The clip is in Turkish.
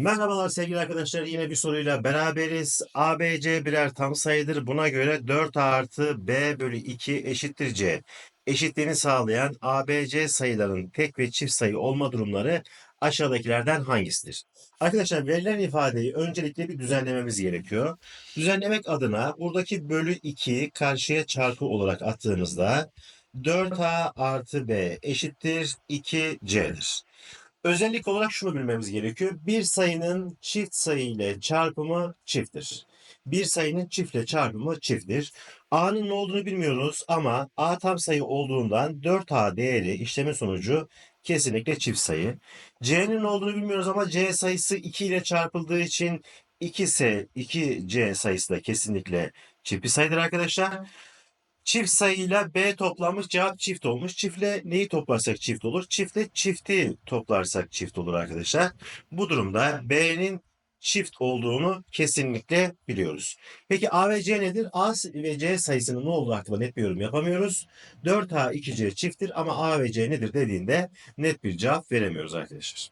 Merhabalar sevgili arkadaşlar. Yine bir soruyla beraberiz. ABC birer tam sayıdır. Buna göre 4 artı B bölü 2 eşittir C. Eşitliğini sağlayan ABC sayıların tek ve çift sayı olma durumları aşağıdakilerden hangisidir? Arkadaşlar verilen ifadeyi öncelikle bir düzenlememiz gerekiyor. Düzenlemek adına buradaki bölü 2'yi karşıya çarpı olarak attığımızda 4A artı B eşittir 2C'dir. Özellik olarak şunu bilmemiz gerekiyor. Bir sayının çift sayı ile çarpımı çifttir. Bir sayının çiftle çarpımı çifttir. A'nın ne olduğunu bilmiyoruz ama A tam sayı olduğundan 4A değeri işlemin sonucu kesinlikle çift sayı. C'nin ne olduğunu bilmiyoruz ama C sayısı 2 ile çarpıldığı için 2S, 2C sayısı da kesinlikle çift bir sayıdır arkadaşlar. Çift sayıyla B toplanmış cevap çift olmuş. Çiftle neyi toplarsak çift olur. Çiftle çifti toplarsak çift olur arkadaşlar. Bu durumda B'nin çift olduğunu kesinlikle biliyoruz. Peki A ve C nedir? A ve C sayısının ne olduğu hakkında net bir yorum yapamıyoruz. 4A 2C çifttir ama A ve C nedir dediğinde net bir cevap veremiyoruz arkadaşlar.